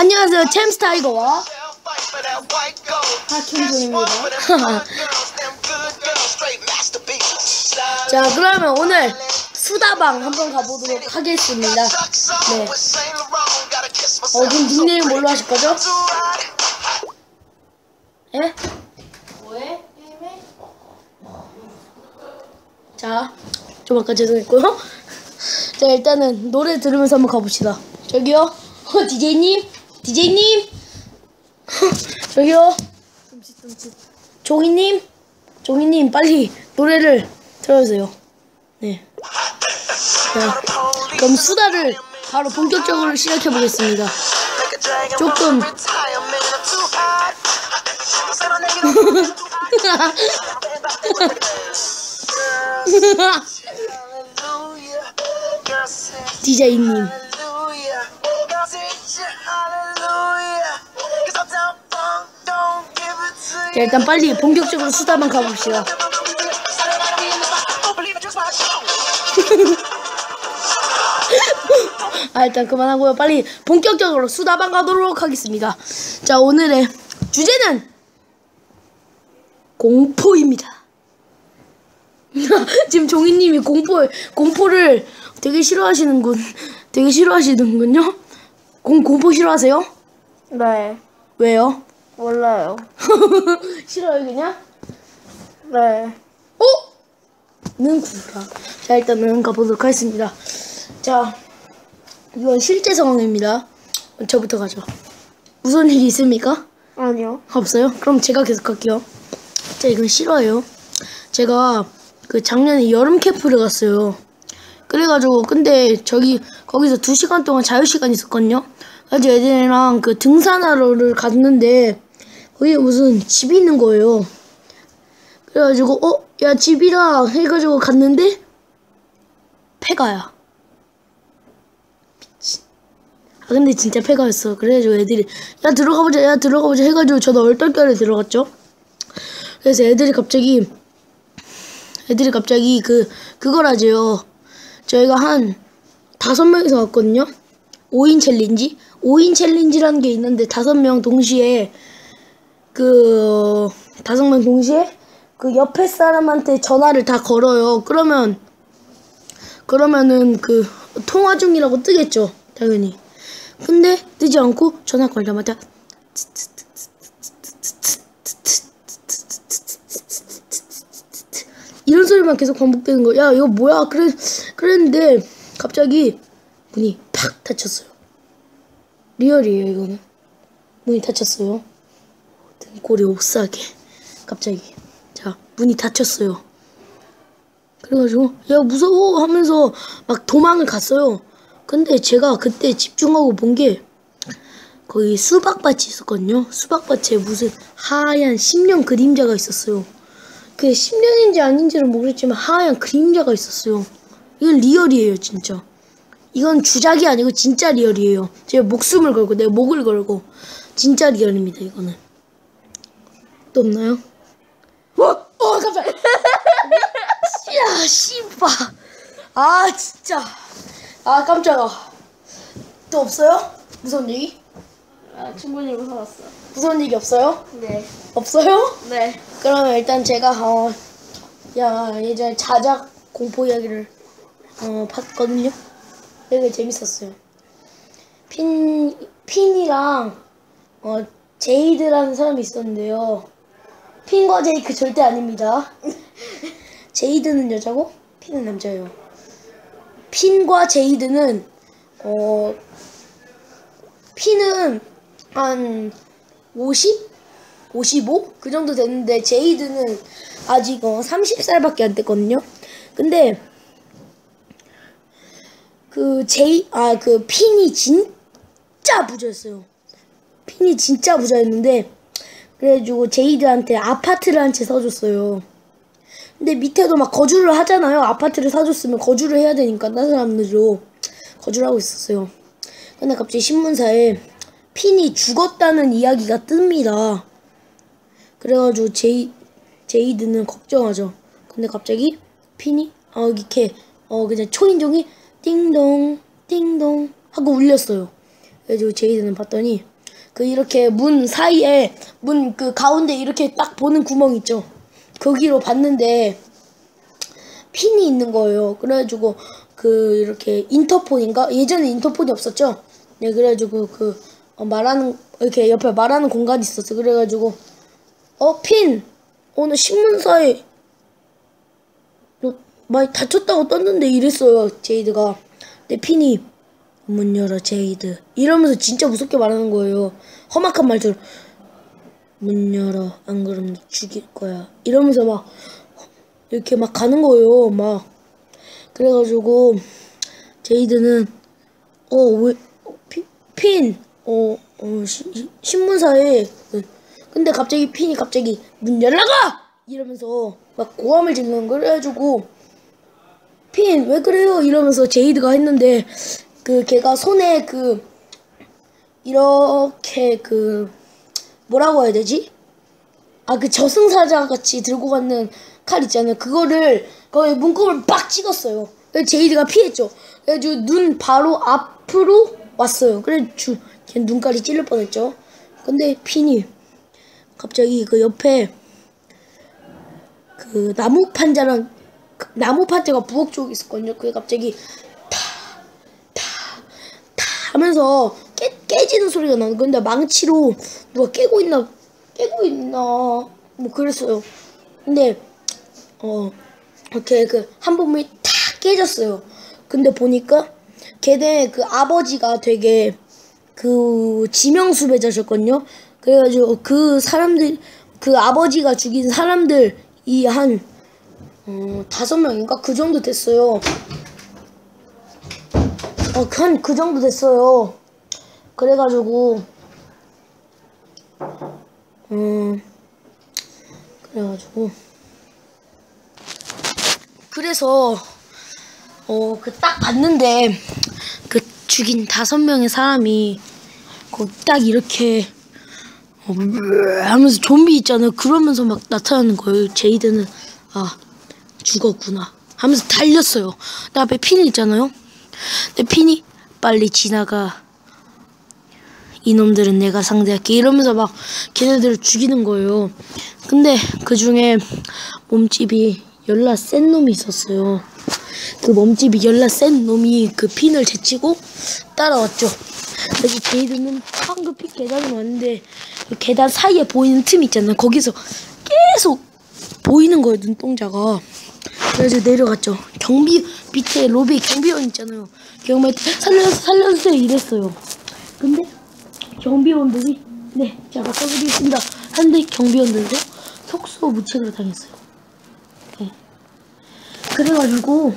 안녕하세요 챔스타이거와 하킴준입니다 자 그러면 오늘 수다방 한번 가보도록 하겠습니다 네 어, 그럼 닉네임 뭘로 하실 거죠? 예? 뭐해? 게임해? 자, 좀 아까 죄송했고요. 자, 일단은 노래 들으면서 한번 가봅시다. 저기요, 어, DJ님, DJ님, 저기요, 종이님, 종이님, 빨리 노래를 틀어주세요. 네. 자, 그럼 수다를 바로 본격적으로 시작해 보겠습니다. 조금 DJ님. 자, 일단 빨리 본격적으로 수다만 가봅시다. 아, 일단 그만하고요. 빨리 본격적으로 수다방 가도록 하겠습니다. 자, 오늘의 주제는 공포입니다. 지금 종이님이 공포 공포를 되게 싫어하시는군. 되게 싫어하시는군요. 공 공포 싫어하세요? 네. 왜요? 몰라요. 싫어요 그냥? 네. 어? 는 구라. 자 일단은 가보도록 하겠습니다. 자 이건 실제 상황입니다. 저부터 가죠. 무슨 일이 있습니까? 아니요. 없어요? 그럼 제가 계속 할게요. 자, 이건 싫어요. 제가 그 작년에 여름 캠프를 갔어요. 그래가지고 근데 저기 거기서 두 시간 동안 자유 시간 있었거든요. 그래서 애들이랑 그 등산하러를 갔는데 거기에 무슨 집이 있는 거예요. 그래가지고 어, 야 집이다 해가지고 갔는데 폐가야. 미친. 아 근데 진짜 폐가였어. 그래가지고 애들이 야 들어가보자, 야 들어가보자 해가지고 저도 얼떨결에 들어갔죠. 그래서 애들이 갑자기 애들이 갑자기 그 그거라지요. 저희가 한 다섯 명이서 왔거든요. 5인 챌린지? 5인 챌린지라는 게 있는데 다섯 명 동시에 그 다섯 명 동시에 그 옆에 사람한테 전화를 다 걸어요. 그러면 그러면은 그 통화 중이라고 뜨겠죠. 당연히. 근데 뜨지 않고 전화 걸자마자 이런 소리만 계속 반복되는 거. 야, 이거 뭐야? 그래, 그랬는데, 갑자기 문이 팍 닫혔어요. 리얼이에요, 이거는. 문이 닫혔어요. 등골이 옥사게. 갑자기. 자, 문이 닫혔어요. 그래가지고, 야, 무서워! 하면서 막 도망을 갔어요. 근데 제가 그때 집중하고 본 게, 거기 수박밭이 있었거든요. 수박밭에 무슨 하얀 심령 그림자가 있었어요. 그게 10년인지 아닌지는 모르겠지만 하얀 그림자가 있었어요. 이건 리얼이에요, 진짜. 이건 주작이 아니고 진짜 리얼이에요. 제 목숨을 걸고 내 목을 걸고 진짜 리얼입니다, 이거는. 또 없나요? 어, 어, 깜짝. 야, 씨발. 아, 진짜. 아, 깜짝아. 또 없어요? 무서운 얘기? 아, 충분히 무서웠어. 무서운 얘기 없어요? 네. 없어요? 네. 그러면 일단 제가 어, 야 예전에 자작 공포 이야기를 어, 봤거든요. 되게 재밌었어요. 핀 핀이랑 어, 제이드라는 사람이 있었는데요. 핀과 제이크 절대 아닙니다. 제이드는 여자고 핀은 남자예요. 핀과 제이드는 어 핀은 한 50? 55? 그 정도 됐는데 제이드는 아직 어 30살밖에 안 됐거든요. 근데 그 제이 아 그 핀이 진짜 부자였어요. 핀이 진짜 부자였는데 그래가지고 제이드한테 아파트를 한 채 사줬어요. 근데 밑에도 막 거주를 하잖아요. 아파트를 사줬으면 거주를 해야 되니까 다른 사람들도 거주를 하고 있었어요. 근데 갑자기 신문사에 핀이 죽었다는 이야기가 뜹니다. 그래가지고 제이 제이드는 걱정하죠. 근데 갑자기 핀이 어 이렇게 어 그냥 초인종이 띵동 띵동 하고 울렸어요. 그래가지고 제이드는 봤더니 그 이렇게 문 사이에 문 그 가운데 이렇게 딱 보는 구멍 있죠. 거기로 봤는데 핀이 있는 거예요. 그래가지고 그 이렇게 인터폰인가 예전에 인터폰이 없었죠. 네 그래가지고 그 어, 말하는 이렇게 옆에 말하는 공간이 있었어. 그래가지고 어 핀 오늘 신문사에 너 많이 다쳤다고 떴는데 이랬어요 제이드가. 근데 핀이 문 열어 제이드. 이러면서 진짜 무섭게 말하는 거예요. 험악한 말처럼 문 열어 안 그러면 너 죽일 거야. 이러면서 막 이렇게 막 가는 거예요 막. 그래가지고 제이드는 어왜핀어 어, 시- 시- 신문사에 그- 근데 갑자기 핀이 갑자기 문 열라가 이러면서 막 고함을 지르는 거 그래가지고 핀 왜 그래요? 이러면서 제이드가 했는데 그 걔가 손에 그 이렇게 그 뭐라고 해야 되지? 아 그 저승사자 같이 들고 가는 칼 있잖아요. 그거를 거기 문구를 빡 찍었어요. 그래서 제이드가 피했죠. 그래가지고 눈 바로 앞으로 왔어요. 그래 주, 걔 눈깔이 찔릴 뻔했죠. 근데 핀이 갑자기 그 옆에 그 나무 판자랑 그 나무 판자가 부엌 쪽에 있었거든요. 그게 갑자기 하면서 깨, 깨지는 소리가 나는 근데 망치로 누가 깨고 있나 깨고 있나 뭐 그랬어요. 근데 어 이렇게 그 한 부분이 탁 깨졌어요. 근데 보니까 걔네 그 아버지가 되게 그 지명수배자셨거든요. 그래가지고 그 사람들 그 아버지가 죽인 사람들이 한 어, 다섯 명인가? 그 정도 됐어요 어, 한 그 정도 됐어요. 그래가지고, 음, 그래가지고, 그래서, 어, 그 딱 봤는데, 그 죽인 다섯 명의 사람이, 그딱 이렇게, 어, 하면서 좀비 있잖아요. 그러면서 막 나타나는 거예요. 제이드는, 아, 죽었구나. 하면서 달렸어요. 내 앞에 핀 있잖아요. 근데 핀이 빨리 지나가. 이놈들은 내가 상대할게. 이러면서 막 걔네들을 죽이는 거예요. 근데 그 중에 몸집이 열나 센 놈이 있었어요. 그 몸집이 열나 센 놈이 그 핀을 제치고 따라왔죠. 그래서 제이드는 황급히 계단을 왔는데 그 계단 사이에 보이는 틈 있잖아요. 거기서 계속 보이는 거예요. 눈동자가. 그래서 내려갔죠. 경비 밑에 로비에 경비원 있잖아요. 경비 살려서 살려주세요 이랬어요. 근데 경비원들이 네 제가 써드리겠습니다. 한데 경비원들도 속수 무책으로 당했어요. 네. 그래가지고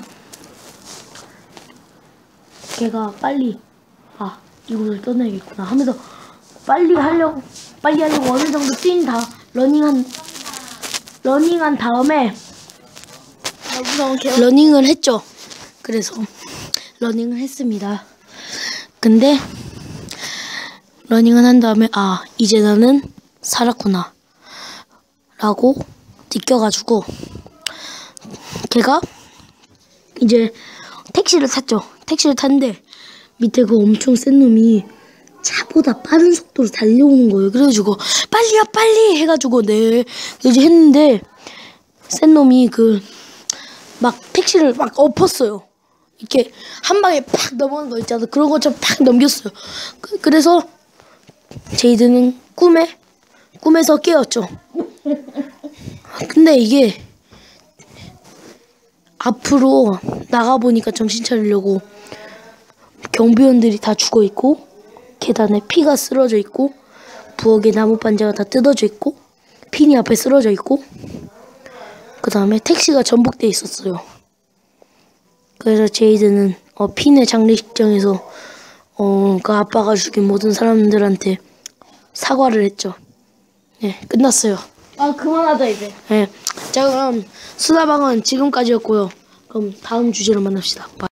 걔가 빨리 아 이곳을 떠나야겠구나 하면서 빨리 하려고 빨리 하려고 어느 정도 뛴 다 러닝한 러닝한 다음에. 러닝을 했죠. 그래서 러닝을 했습니다. 근데 러닝을 한 다음에 아 이제 나는 살았구나 라고 느껴가지고 걔가 이제 택시를 탔죠. 택시를 탔는데 밑에 그 엄청 센 놈이 차보다 빠른 속도로 달려오는 거예요. 그래가지고 빨리야 빨리 해가지고 네 이제 했는데 센 놈이 그 막 택시를 막 엎었어요. 이렇게 한 방에 팍 넘어가는 거 있잖아. 그런 것처럼 팍 넘겼어요. 그, 그래서 제이드는 꿈에 꿈에서 깨었죠. 근데 이게 앞으로 나가 보니까 정신 차리려고 경비원들이 다 죽어 있고 계단에 피가 쓰러져 있고 부엌에 나무 반지가 다 뜯어져 있고 핀이 앞에 쓰러져 있고 그 다음에 택시가 전복돼 있었어요. 그래서 제이드는 어, 핀의 장례식장에서 어, 그 아빠가 죽인 모든 사람들한테 사과를 했죠. 예, 끝났어요. 아 그만하자 이제. 예. 자, 그럼 수다방은 지금까지였고요. 그럼 다음 주제로 만납시다. 바이.